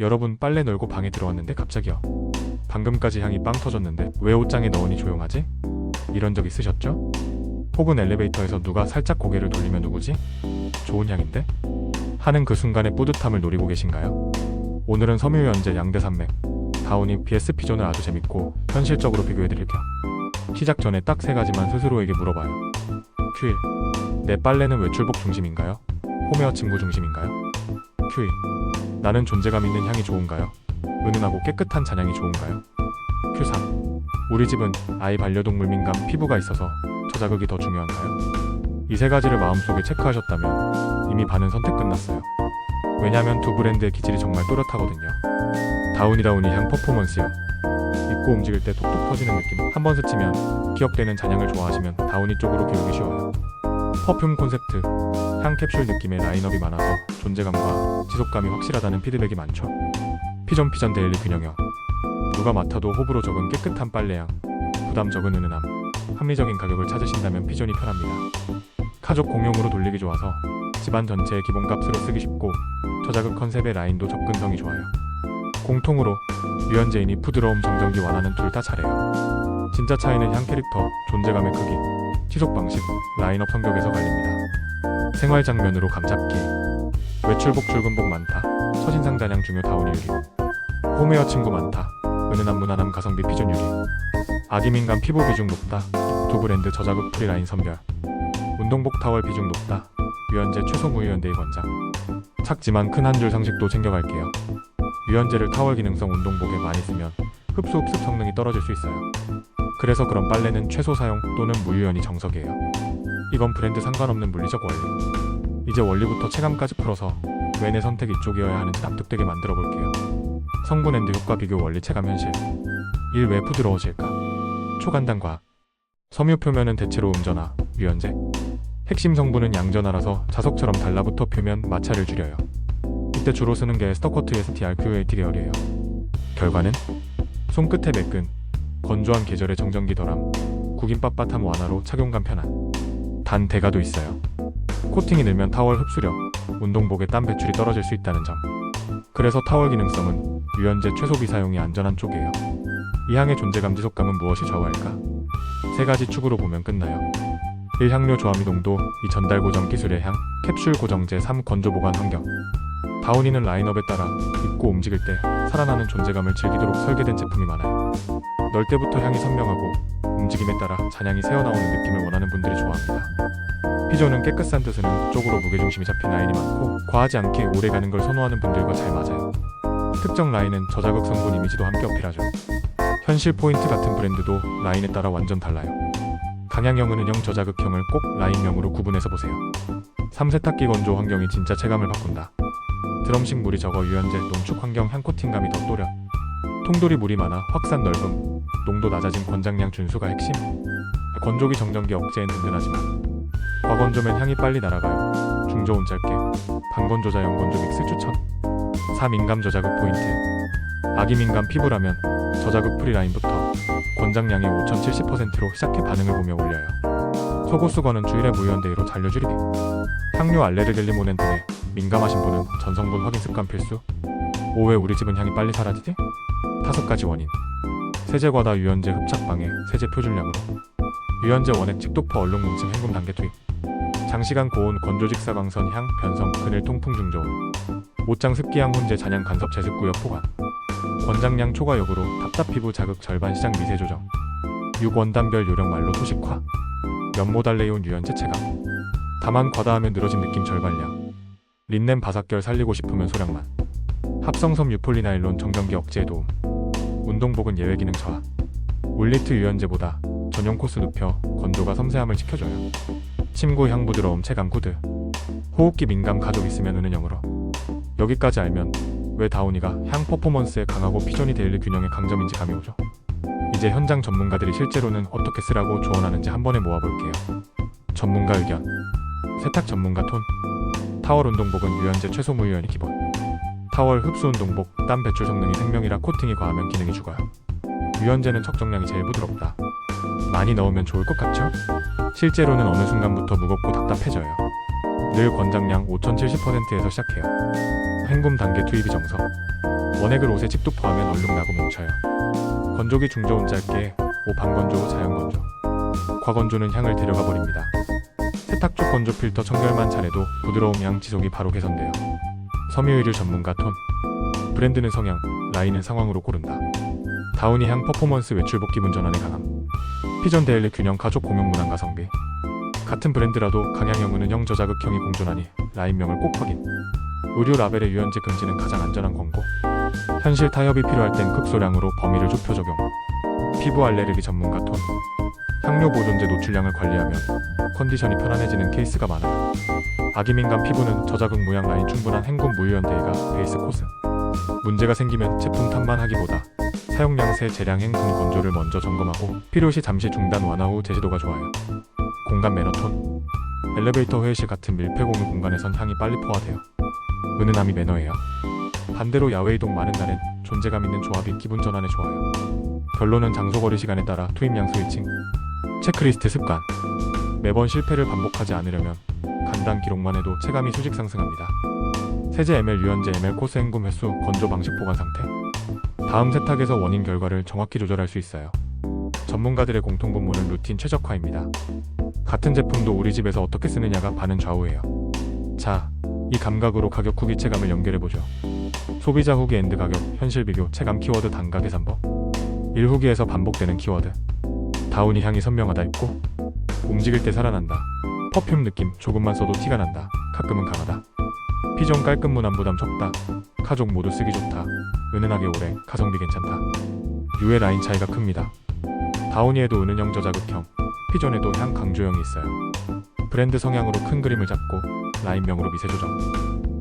여러분 빨래 널고 방에 들어왔는데 갑자기요. 방금까지 향이 빵 터졌는데 왜 옷장에 넣으니 조용하지? 이런 적 있으셨죠? 혹은 엘리베이터에서 누가 살짝 고개를 돌리면 누구지? 좋은 향인데? 하는 그 순간의 뿌듯함을 노리고 계신가요? 오늘은 섬유유연제 양대산맥 다우니 BS 피존을 아주 재밌고 현실적으로 비교해드릴게요. 시작 전에 딱 세 가지만 스스로에게 물어봐요. Q1. 내 빨래는 외출복 중심인가요? 홈웨어 침구 중심인가요? Q2. 나는 존재감 있는 향이 좋은가요? 은은하고 깨끗한 잔향이 좋은가요? Q3. 우리 집은 아이 반려동물 민감 피부가 있어서 저자극이 더 중요한가요? 이 세 가지를 마음속에 체크하셨다면 이미 반은 선택 끝났어요. 왜냐면 두 브랜드의 기질이 정말 또렷하거든요. 다우니다우니 향 퍼포먼스요. 입고 움직일 때 톡톡 터지는 느낌 한 번 스치면 기억되는 잔향을 좋아하시면 다우니 쪽으로 기울기 쉬워요. 퍼퓸 콘셉트, 향 캡슐 느낌의 라인업이 많아서 존재감과 지속감이 확실하다는 피드백이 많죠. 피존 피전 데일리 균형형 누가 맡아도 호불호 적은 깨끗한 빨래향 부담 적은 은은함 합리적인 가격을 찾으신다면 피존이 편합니다. 가족 공용으로 돌리기 좋아서 집안 전체의 기본값으로 쓰기 쉽고 저자극 컨셉의 라인도 접근성이 좋아요. 공통으로 유연제인이 부드러움 정전기 원하는 둘 다 잘해요. 진짜 차이는 향 캐릭터, 존재감의 크기, 지속 방식, 라인업 성격에서 갈립니다. 생활 장면으로 감잡기, 외출복 출근복 많다, 첫인상 잔향 중요 다운이 유리, 홈웨어 친구 많다, 은은한 무난함 가성비 피존 유리, 아기 민감 피부 비중 높다, 두 브랜드 저자극 프리라인 선별, 운동복 타월 비중 높다, 유연제 최소 무유연대의 권장, 작지만 큰 한 줄 상식도 챙겨갈게요. 유연제를 타월 기능성 운동복에 많이 쓰면 흡수 흡습 성능이 떨어질 수 있어요. 그래서 그런 빨래는 최소 사용 또는 무유연이 정석이에요. 이건 브랜드 상관없는 물리적 원리. 이제 원리부터 체감까지 풀어서 왜 내 선택 이쪽이어야 하는지 납득되게 만들어 볼게요. 성분 앤드 효과 비교 원리 체감 현실. 1. 왜 부드러워질까? 초간단 과학. 섬유 표면은 대체로 음전화, 유연제. 핵심 성분은 양전화라서 자석처럼 달라붙어 표면 마찰을 줄여요. 이때 주로 쓰는 게 스토커트 STR QAT 계열이에요. 결과는 손끝의 매끈, 건조한 계절의 정전기 덜함, 구긴 빳빳함 완화로 착용감 편한. 단 대가도 있어요. 코팅이 늘면 타월 흡수력, 운동복의 땀 배출이 떨어질 수 있다는 점. 그래서 타월 기능성은 유연제 최소비 사용이 안전한 쪽이에요. 이 향의 존재감 지속감은 무엇이 좌우할까? 세 가지 축으로 보면 끝나요. 1. 향료 조합 이동도 2. 전달 고정 기술의 향, 캡슐 고정제 3. 건조 보관 환경 다우니는 라인업에 따라 입고 움직일 때 살아나는 존재감을 즐기도록 설계된 제품이 많아요. 널 때부터 향이 선명하고 움직임에 따라 잔향이 새어나오는 느낌을 원하는 분들이 좋아합니다. 피존은 깨끗한 뜻은 쪽으로 무게중심이 잡힌 라인이 많고 과하지 않게 오래가는 걸 선호하는 분들과 잘 맞아요. 특정 라인은 저자극 성분 이미지도 함께 어필하죠. 현실 포인트 같은 브랜드도 라인에 따라 완전 달라요. 강향형 은 은형 저자극형을 꼭 라인명으로 구분해서 보세요. 3세탁기 건조 환경이 진짜 체감을 바꾼다. 드럼식 물이 적어 유연제 농축 환경 향 코팅감이 더 또렷. 통돌이 물이 많아 확산 넓음. 농도 낮아진 권장량 준수가 핵심. 건조기 정전기 억제엔 든든하지만 과건조면 향이 빨리 날아가요. 중저온 짧게. 반건조자 영건조 믹스 추천. 4 민감 저자극 포인트. 아기 민감 피부라면 저자극 프리라인부터 권장량의 5,070%로 시작해 반응을 보며 올려요. 속옷수건은 주일에 무연대로 잔류줄이기. 향료 알레르겔 리 모넨 등에 민감하신 분은 전성분 확인 습관 필수. 5회 우리 집은 향이 빨리 사라지지? 다섯 가지 원인. 세제 과다 유연제 흡착 방해, 세제 표준량으로. 유연제 원액 직도포 얼룩 뭉침 헹굼 단계 투입. 장시간 고온 건조 직 사광선 향 변성 그늘 통풍 중저온. 옷장 습기향 훈제 잔향 간섭 제습 구역 포괄. 권장량 초과 역으로 답답 피부 자극 절반 시장 미세 조정. 6 원단별 요령 말로 소식화. 면모달레이온 유연제 체감. 다만 과다하면 늘어진 느낌 절반량. 린넨 바삭결 살리고 싶으면 소량만. 합성섬 유폴리나일론 정전기 억제에 도움. 운동복은 예외 기능 저하. 올리트 유연제보다 전용 코스 눕혀 건조가 섬세함을 지켜줘요. 침구 향 부드러움 체감 구드. 호흡기 민감 가족 있으면 은은형으로. 여기까지 알면 왜 다우니가 향 퍼포먼스에 강하고 피존이 데일리 균형의 강점인지 감이 오죠. 이제 현장 전문가들이 실제로는 어떻게 쓰라고 조언하는지 한 번에 모아볼게요. 전문가 의견. 세탁 전문가 톤. 타월 운동복은 유연제 최소 무유연이 기본. 타월 흡수 운 동복 땀 배출 성능이 생명이라 코팅이 과하면 기능이 죽어요. 유연제는 적정량이 제일 부드럽다. 많이 넣으면 좋을 것 같죠? 실제로는 어느 순간부터 무겁고 답답해져요. 늘 권장량 5070%에서 시작해요. 헹굼 단계 투입이 정석. 원액을 옷에 집도포하면 얼룩 나고 뭉쳐요. 건조기 중저온 짧게, 오 반건조, 자연건조. 과건조는 향을 데려가 버립니다. 세탁조 건조 필터 청결만 잘해도 부드러운 향 지속이 바로 개선돼요. 섬유의류 전문가 톤. 브랜드는 성향, 라인은 상황으로 고른다. 다운이 향 퍼포먼스 외출복 기분 전환에 강함. 피전 데일리 균형 가족 공용 문항 가성비. 같은 브랜드라도 강향형 은은형 저자극형이 공존하니 라인명을 꼭 확인. 의료 라벨의 유연제 금지는 가장 안전한 광고. 현실 타협이 필요할 땐 극소량으로 범위를 좁혀 적용. 피부 알레르기 전문가 톤. 향료 보존제 노출량을 관리하면 컨디션이 편안해지는 케이스가 많아요. 아기 민감 피부는 저자극 무향 라인 충분한 행군 무유연대가 베이스 코스. 문제가 생기면 제품 탐만하기보다 사용량 세 재량 행군 건조를 먼저 점검하고 필요시 잠시 중단 완화 후 제시도가 좋아요. 공간 매너 톤. 엘리베이터 회의실 같은 밀폐 공유 공간에선 향이 빨리 포화돼요. 은은함이 매너예요. 반대로 야외 이동 많은 날엔 존재감 있는 조합이 기분 전환에 좋아요. 결론은 장소 거리 시간에 따라 투입량 스위칭. 체크리스트 습관. 매번 실패를 반복하지 않으려면 간단 기록만 해도 체감이 수직 상승합니다. 세제 ml 유연제 ml 코스 헹굼 횟수 건조 방식 보관 상태. 다음 세탁에서 원인 결과를 정확히 조절할 수 있어요. 전문가들의 공통 분모는 루틴 최적화입니다. 같은 제품도 우리 집에서 어떻게 쓰느냐가 반은 좌우해요. 자, 이 감각으로 가격 후기 체감을 연결해보죠. 소비자 후기 엔드 가격, 현실 비교, 체감 키워드 단가 계산법. 1후기에서 반복되는 키워드. 다운이 향이 선명하다 있고, 움직일 때 살아난다. 퍼퓸 느낌, 조금만 써도 티가 난다. 가끔은 강하다. 피존 깔끔 무난 부담 적다. 가족 모두 쓰기 좋다. 은은하게 오래, 가성비 괜찮다. 유의 라인 차이가 큽니다. 다운이에도 은은형 저자극형, 피존에도 향 강조형이 있어요. 브랜드 성향으로 큰 그림을 잡고 라인명으로 미세 조정.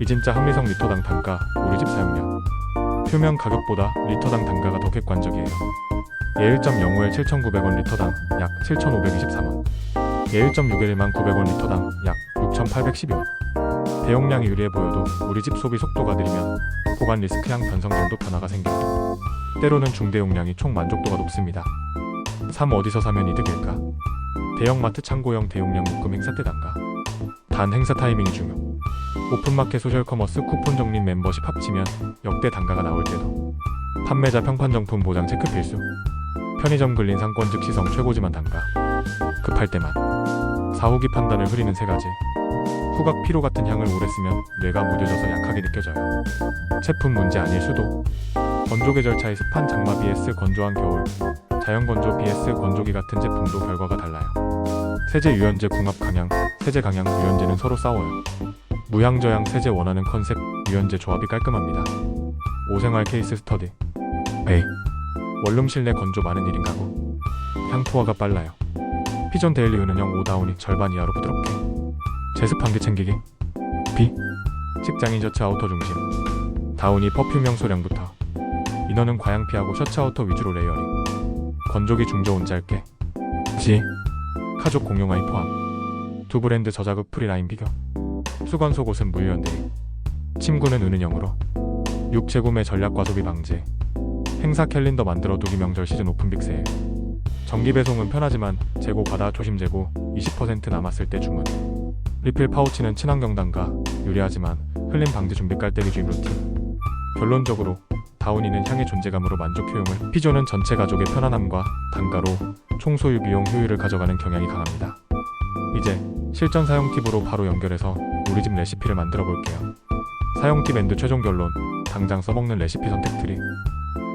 이 진짜 한미성 리터당 단가, 우리 집 사용량. 표면 가격보다 리터당 단가가 더 객관적이에요. 예 1.05에 7,900원 리터당 약 7,523원. 예 1.6에 900원 리터당 약 6,812원. 대용량이 유리해 보여도 우리 집 소비 속도가 느리면 보관 리스크향 변성 정도 변화가 생겨요. 때로는 중대용량이 총 만족도가 높습니다. 3 어디서 사면 이득일까? 대형마트 창고형 대용량 묶음 행사 때 단가. 단 행사 타이밍이 중요. 오픈마켓 소셜커머스 쿠폰 적립 멤버십 합치면 역대 단가가 나올 때도. 판매자 평판 정품 보장 체크 필수. 편의점 근린 상권 즉시 성 최고지만 단가. 급할 때만. 사후기 판단을 흐리는 세 가지. 후각 피로 같은 향을 오래 쓰면 뇌가 무뎌져서 약하게 느껴져요. 제품 문제 아닐 수도. 건조 계 절차의 습한 장마 vs 건조한 겨울. 자연 건조 vs 건조기 같은 제품도 결과가 달라요. 세제 유연제 궁합 강향, 세제 강향 유연제는 서로 싸워요. 무향 저향 세제 원하는 컨셉 유연제 조합이 깔끔합니다. 오생활 케이스 스터디. 베이. 원룸 실내 건조 많은 1인 가구. 향 포화가 빨라요. 피존 데일리 은은형 오다운이 절반 이하로 부드럽게. 제습 한개 챙기기. B. 직장인 셔츠 아우터 중심. 다운이 퍼퓸형 소량부터. 인어는 과양 피하고 셔츠 아우터 위주로 레이어링. 건조기 중저온 짧게. G. 가족 공용 아이 포함. 두 브랜드 저자극 프리라인 비교. 수건 속옷은 물연대리. 침구는 은은형으로. 6재구매 전략 과 소비 방지. 행사 캘린더 만들어 두기 명절 시즌 오픈빅 세일. 정기 배송은 편하지만 재고 과다 조심 재고 20% 남았을 때 주문. 리필 파우치는 친환경 단가 유리하지만 흘림 방지 준비 깔때기 주입 루틴. 결론적으로 다운이는 향의 존재감으로 만족 효용을 피조는 전체 가족의 편안함과 단가로 총 소유 비용 효율을 가져가는 경향이 강합니다. 이제 실전 사용 팁으로 바로 연결해서 우리 집 레시피를 만들어 볼게요. 사용 팁 앤드 최종 결론 당장 써먹는 레시피 선택 트리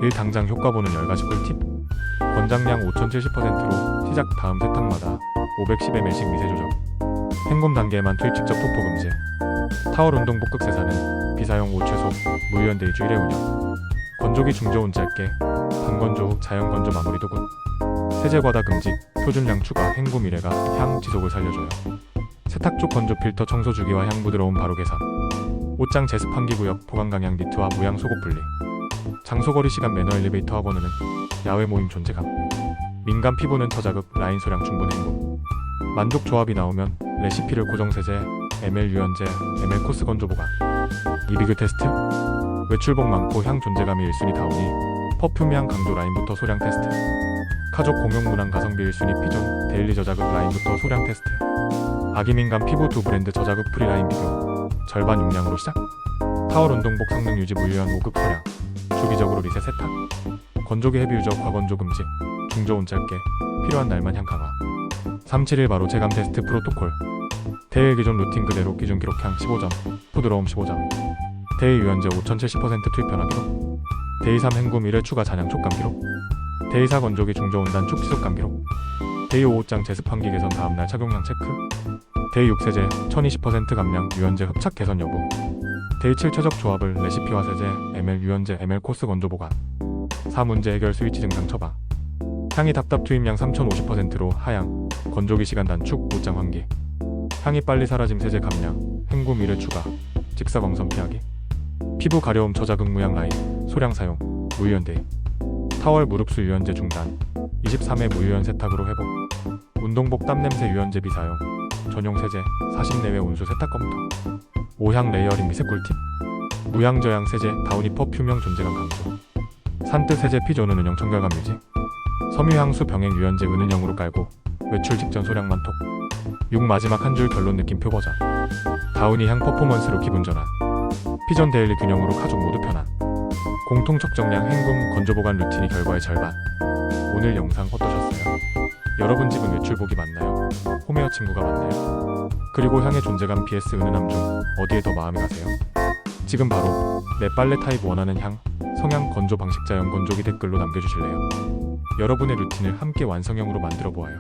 1. 당장 효과 보는 10가지 꿀팁 권장량 5070%로 시작 다음 세탁마다 510ml씩 미세 조정. 헹굼 단계에만 투입 직접 토포 금지. 타월 운동 복극 세사는 비사용 5최소 무유연대의 주일에 운영. 건조기 중저온 짧게 반건조 후 자연 건조 마무리 도구 세제 과다 금지 표준량 추가 헹굼 미래가 향 지속을 살려줘요. 세탁조 건조 필터 청소 주기와 향 부드러움 바로 계산. 옷장 제습 환기 구역 보관 강향 니트와 무향 속옷 분리 장소 거리 시간 매너 엘리베이터 학원은 야외 모임 존재감 민감 피부는 저자극 라인 소량 충분 헹굼 만족 조합이 나오면 레시피를 고정 세제 ml 유연제 ml 코스 건조 보관. 이비교 테스트? 외출복 많고 향 존재감이 1순위 다운이 퍼퓸 향 강조 라인부터 소량 테스트. 가족 공용 문항 가성비 1순위 피존 데일리 저자극 라인부터 소량 테스트. 아기 민감 피부 두 브랜드 저자극 프리라인 비교. 절반 용량으로 시작. 타월 운동복 성능 유지 무유한 5급 소량 자동으로 리셋 세탁. 건조기 헤비 유저 과건조 금지. 중저온 짧게. 필요한 날만 향 강화. 371 바로 체감 테스트 프로토콜. 대회 기존 루틴 그대로 기준 기록 향 15점 부드러움 15점. 대회 유연제 5070% 투입 변화 기록. 대회 3 행금 1회 추가 잔향 촉감 기록. 대회 4 건조기 중저온 단 축 지속감 기록. 대회 5호장 제습 환기 개선 다음날 착용량 체크. 대회 6 세제 1020% 감량 유연제 흡착 개선 여부 데이 7 최적 조합을 레시피와 세제, ML 유연제, ML 코스 건조 보관. 4 문제 해결 스위치 증상 처방. 향이 답답 투입량 3050%로 하향. 건조기 시간 단축 옷장 환기. 향이 빨리 사라짐 세제 감량 헹굼 1회 추가. 직사광선 피하기. 피부 가려움 저자극 무향 라인 소량 사용 무유연데이 타월 무릎수 유연제 중단. 23회 무유연 세탁으로 회복. 운동복 땀냄새 유연제 비사용. 전용 세제 40 내외 온수 세탁 컴퓨터 오향 레이어링 미세 꿀팁. 무향 저향 세제 다우니퍼 퓨명 존재감 강조 산뜻 세제 피조는 은영 청결감 유지. 섬유향수 병행 유연제 은은형으로 깔고 외출 직전 소량 만 톡. 6 마지막 한 줄 결론 느낌표 버전. 다우니 향 퍼포먼스로 기분 전환. 피전 데일리 균형으로 가족 모두 편한. 공통 적정량 헹굼 건조 보관 루틴이 결과의 절반. 오늘 영상 어떠셨어요? 여러분 집은 외출복이 맞나요? 홈웨어 친구가 맞나요? 그리고 향의 존재감 vs 은은함 중 어디에 더 마음이 가세요? 지금 바로 내 빨래 타입 원하는 향, 성향 건조 방식자형 건조기 댓글로 남겨주실래요? 여러분의 루틴을 함께 완성형으로 만들어 보아요.